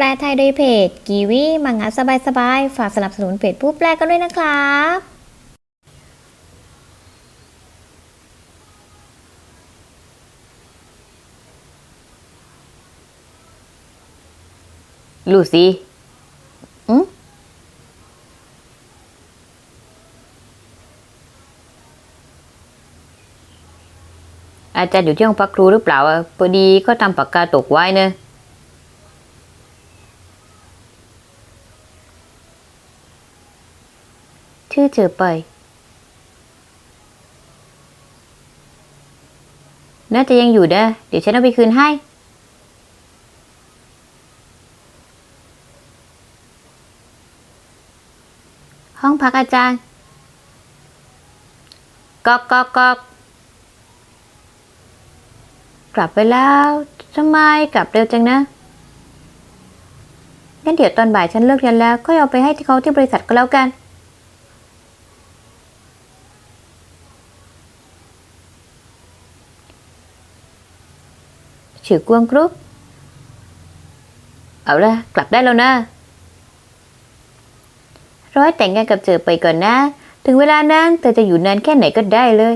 แปลไทยโดยเพจกีวีมังงะสบายๆ ฝากสนับสนุนเพจผู้แปลกันด้วยนะครับลูซี่อืมอาจารย์อยู่ที่ห้องพักครูหรือเปล่าอะพอดีก็ทำปากกาตกไว้เนอะ ชื่อเจอไปน่าจะยังอยู่เด้อเดี๋ยวฉันเอาไปคืนให้ ห้องพักอาจารย์กอกกอกกอกกลับไปแล้วทำไมกลับเร็วจังนะงั้นเดี๋ยวตอนบ่ายฉันเลิกเรียนแล้วก็เอาไปให้ที่เขาที่บริษัทก็แล้วกัน ชื่อกวงกรุ๊ปเอาละกลับได้แล้วนะ ร้อยแต่งงานกับเจอไปก่อนนะ ถึงเวลานั้นเธอจะอยู่นานแค่ไหนก็ได้เลย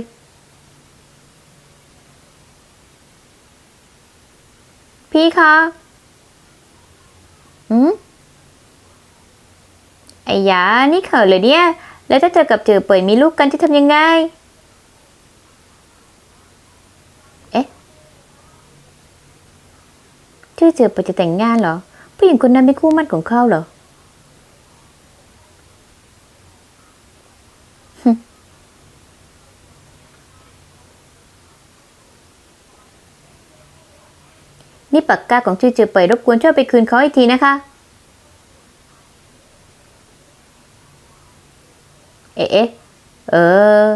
พี่คะอืมไอ้ยานี่เขินเลยเนี่ย แล้วถ้าเจอกับเจอเปิดมีลูกกันจะทำยังไง เอ๊ะ ชื่อเจอเปิดจะแต่งงานเหรอ ผู้หญิงคนนั้นเป็นคู่มั่นของเขาเหรอนี่ปากกาของชื่อเจอเปยรบกวนช่วยไปคืนเขาอีกทีนะคะ เอ๊ะ เออ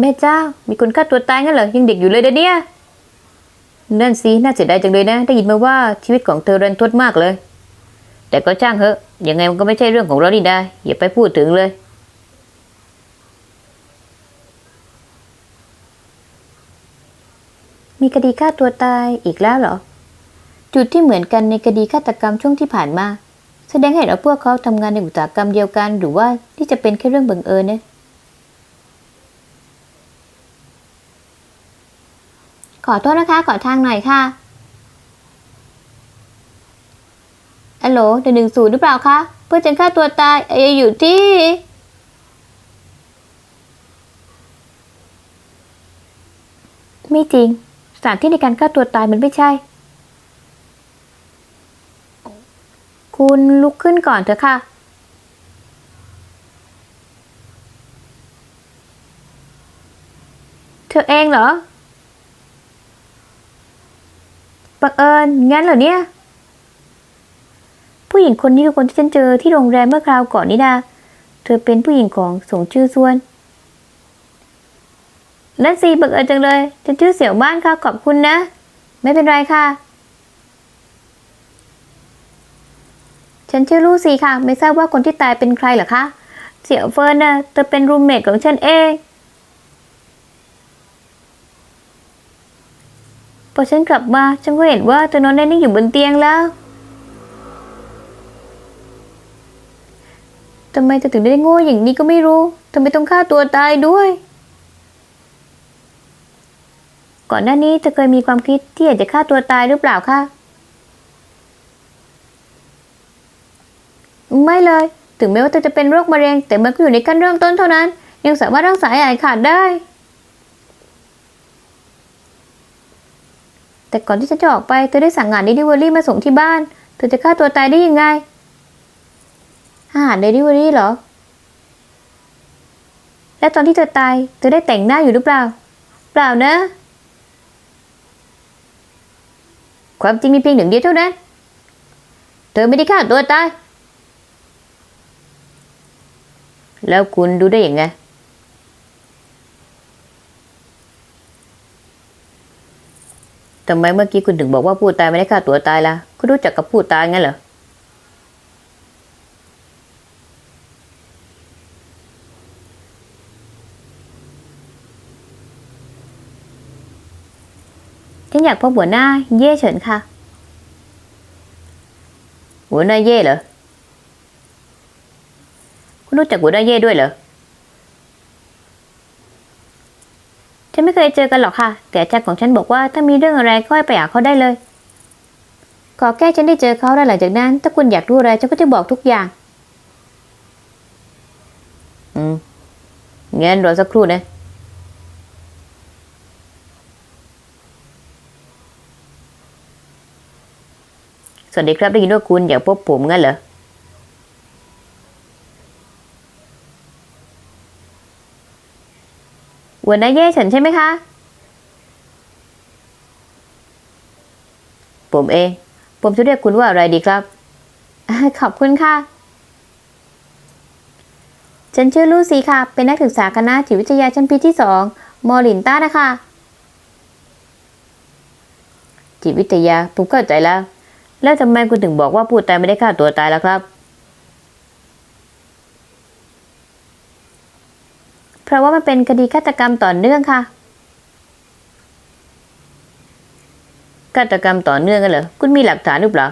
แม่เจ้า มีคนฆ่าตัวตายงั้นเหรอ ยังเด็กอยู่เลยเด้เนี่ย นั่นสิ น่าเสียดายจังเลยนะ ได้ยินมาว่าชีวิตของเธอรันทดมากเลย แต่ก็ช่างเหอะ ยังไงมันก็ไม่ใช่เรื่องของเรานี่ได้ อย่าไปพูดถึงเลย มีคดีฆ่าตัวตายอีกแล้วเหรอ จุดที่เหมือนกันในคดีฆาตกรรมช่วงที่ผ่านมา แสดงให้เห็นว่าพวกเขาทำงานในอุตสาหกรรมเดียวกัน หรือว่าที่จะเป็นแค่เรื่องบังเอิญเนะ ขอโทษนะคะ ขอทางหน่อยค่ะอัลโหลเดหนึ่งศูนย์หรือเปล่าคะ เพื่อจะฆ่าตัวตายเออยู่ที่ ไม่จริง สถานที่ในการฆ่าตัวตายมันไม่ใช่ คุณลุกขึ้นก่อนเถอะค่ะเธอเองเหรอ บังเอิญงั้นเหรอเนี่ย ผู้หญิงคนนี้คือคนที่ฉันเจอที่โรงแรมเมื่อคราวก่อนนี่นาเธอเป็นผู้หญิงของสงชื่อส่วน นั่นสิบังเอิญจังเลย ฉันชื่อเสี่ยวบ้านค่ะขอบคุณนะ ไม่เป็นไรค่ะ ฉันชื่อลู่ซีค่ะ ไม่ทราบว่าคนที่ตายเป็นใครเหรอคะ เสี่ยวเฟิร์นนะเธอเป็นรูมเมทของฉันเอง พอฉันกลับมาฉันก็เห็นว่าเธอนอนแน่นิ่งอยู่บนเตียงแล้วทำไมเธอถึงได้โง่อย่างนี้ก็ไม่รู้ทำไมต้องฆ่าตัวตายด้วย ก่อนหน้านี้เธอเคยมีความคิดที่อยากจะฆ่าตัวตายหรือเปล่าคะไม่เลย ถึงแม้ว่าเธอจะเป็นโรคมะเร็ง แต่มันก็อยู่ในขั้นเริ่มต้นเท่านั้น ยังสามารถรักษาหายขาดได้ แต่ก่อนที่ฉันจะออกไปเธอได้สั่งงานเดลิเวอรี่มาส่งที่บ้าน เธอจะฆ่าตัวตายได้ยังไง อาหารเดลิเวอรี่เหรอ และตอนที่เธอตายเธอได้แต่งหน้าอยู่หรือเปล่า เปล่านะ ความจริงมีเพียงหนึ่งเดียวเท่านั้น เธอไม่ได้ฆ่าตัวตาย แล้วคุณดูได้ยังไง ทำไมเมื่อกี้คุณถึงบอกว่าผู้ตายไม่ได้ฆ่าตัวตายละคุณรู้จักกับผู้ตายงั้นเหรอ ฉันอยากพบหัวหน้าเย่เฉินค่ะ หัวหน้าเย่เหรอ คุณรู้จักหัวหน้าเย่ด้วยเหรอ ฉันไม่เคยเจอกันหรอกค่ะ แต่อาจารย์ของฉันบอกว่าถ้ามีเรื่องอะไรก็ให้ไปหาเขาได้เลย ขอแค่ฉันได้เจอเขาแล้วหลังจากนั้น ถ้าคุณอยากรู้อะไรฉันก็จะบอกทุกอย่าง อืมงั้นรอสักครู่นะสวัสดีครับได้ยินว่าคุณอยากพบผมงั้นเหรอ หัวหน้าเย่ฉันใช่ไหมคะ ผมเอง ผมจะเรียกคุณว่าอะไรดีครับ ขอบคุณค่ะ ฉันชื่อลูซี่ค่ะ เป็นนักศึกษาคณะจิตวิทยาชั้นปีที่สองมอลินต้านะคะ จิตวิทยาผมเข้าใจแล้ว แล้วทำไมคุณถึงบอกว่าผู้ตายไม่ได้ฆ่าตัวตายล่ะครับ เพ ราะว่ามันเป็นคดีฆาตกรรมต่อเนื่องค่ะฆาตกรรมต่อเนื่องกันเหรอคุณมีหลักฐานหรือเปล่า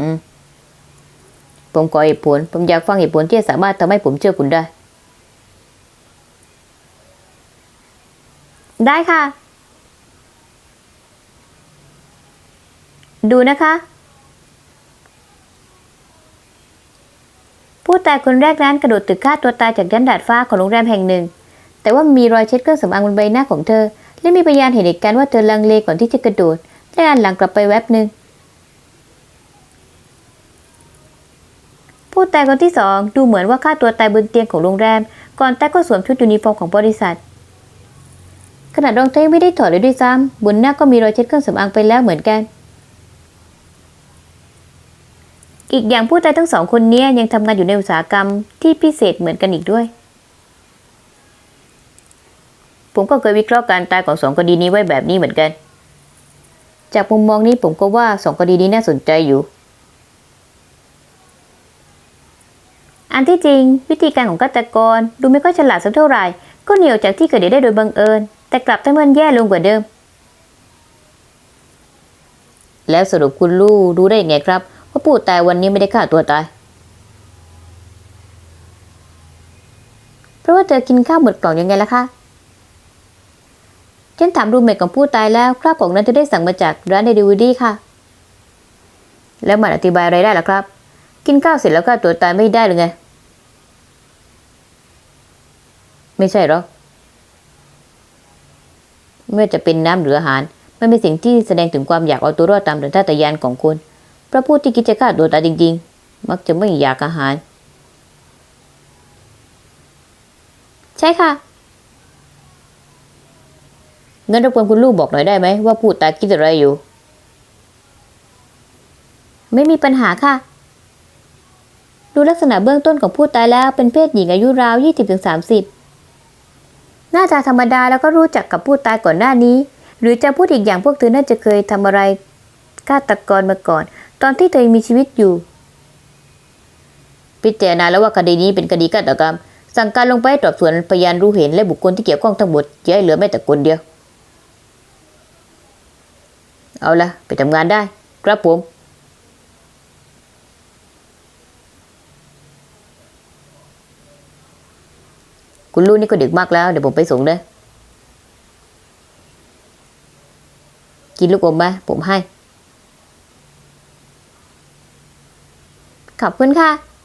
อืมผมขอเหตุผล ผมอยากฟังเหตุผลที่สามารถทำให้ผมเชื่อคุณได้ ได้ค่ะ ดูนะคะ ผู้ตายคนแรกนั้นกระโดดตึกฆ่าตัวตายจากยันดาดฟ้าของโรงแรมแห่งหนึ่ง แต่ว่ามีรอยเช็ดเครื่องสำอางบนใบหน้าของเธอ และมีพยานเห็นเหตุการณ์ว่าเธอลังเลก่อนที่จะกระโดด และหันหลังกลับไปแวบหนึ่งผู้ตายคนที่สองดูเหมือนว่าฆ่าตัวตายบนเตียงของโรงแรม ก่อนตายก็สวมชุดยูนิฟอร์มของบริษัทขณะรองเท้าไม่ได้ถอดเลยด้วยซ้ำบนหน้าก็มีรอยเช็ดเครื่องสำอางไปแล้วเหมือนกัน อีกอย่างผู้ตายทั้งสองคนเนี้ยยังทำงานอยู่ในอุตสาหกรรมที่พิเศษเหมือนกันอีกด้วย ผมก็เคยวิเคราะห์การตายของสองคดีนี้ไว้แบบนี้เหมือนกัน จากมุมมองนี้ผมก็ว่าสองคดีนี้น่าสนใจอยู่ อันที่จริง วิธีการของฆาตกรดูไม่ค่อยฉลาดสักเท่าไหร่ ก็เหนียวจากที่เกิดเหตุได้โดยบังเอิญ แต่กลับทำให้มันแย่ลงกว่าเดิม แล้วสรุปคุณลู่รู้ได้ยังไงครับ ว่าผู้ตายวันนี้ไม่ได้ฆ่าตัวตาย เพราะว่าเธอกินข้าวหมดกล่องยังไงล่ะคะ ฉันถามรูมเมทของผู้ตายแล้วคราบของนั้นเธอได้สั่งมาจากร้านเดลิวอรี่ค่ะ แล้วมันอธิบายอะไรได้ล่ะครับ กินข้าวเสร็จแล้วฆ่าตัวตายไม่ได้หรือไง ไม่ใช่หรอกไม่ว่าจะเป็นน้ำหรืออาหาร มันเป็นสิ่งที่แสดงถึงความอยากเอาตัวรอดตามสัญชาตญาณของคุณ พระผู้ที่คิดจะฆ่าตัวตาจริง ๆ มักจะไม่อยากอาหาร ใช่ค่ะงั้นรบกวนคุณลูกบอกหน่อยได้ไหมว่าผู้ตายคิดอะไรอยู่ ไม่มีปัญหาค่ะ ดูลักษณะเบื้องต้นของผู้ตายแล้วเป็นเพศหญิงอายุราว 20-30 หน้าตาธรรมดาแล้วก็รู้จักกับผู้ตายก่อนหน้านี้ หรือจะพูดอีกอย่างพวกเธอน่าจะเคยทำอะไรฆาตกรมาก่อน ตอนที่เธอยังมีชีวิตอยู่ พิจารณาแล้วว่าคดีนี้เป็นคดีฆาตกรรม สั่งการลงไปสอบสวนพยานรู้เห็นและบุคคลที่เกี่ยวข้องทั้งหมดอย่าให้เหลือแม้แต่คนเดียว เอาละไปทำงานได้ ครับผมคุณลูกนี่ก็ดึกมากแล้ว เดี๋ยวผมไปส่งเด้กินลูกอมไหมผมให้ ขอบคุณค่ะ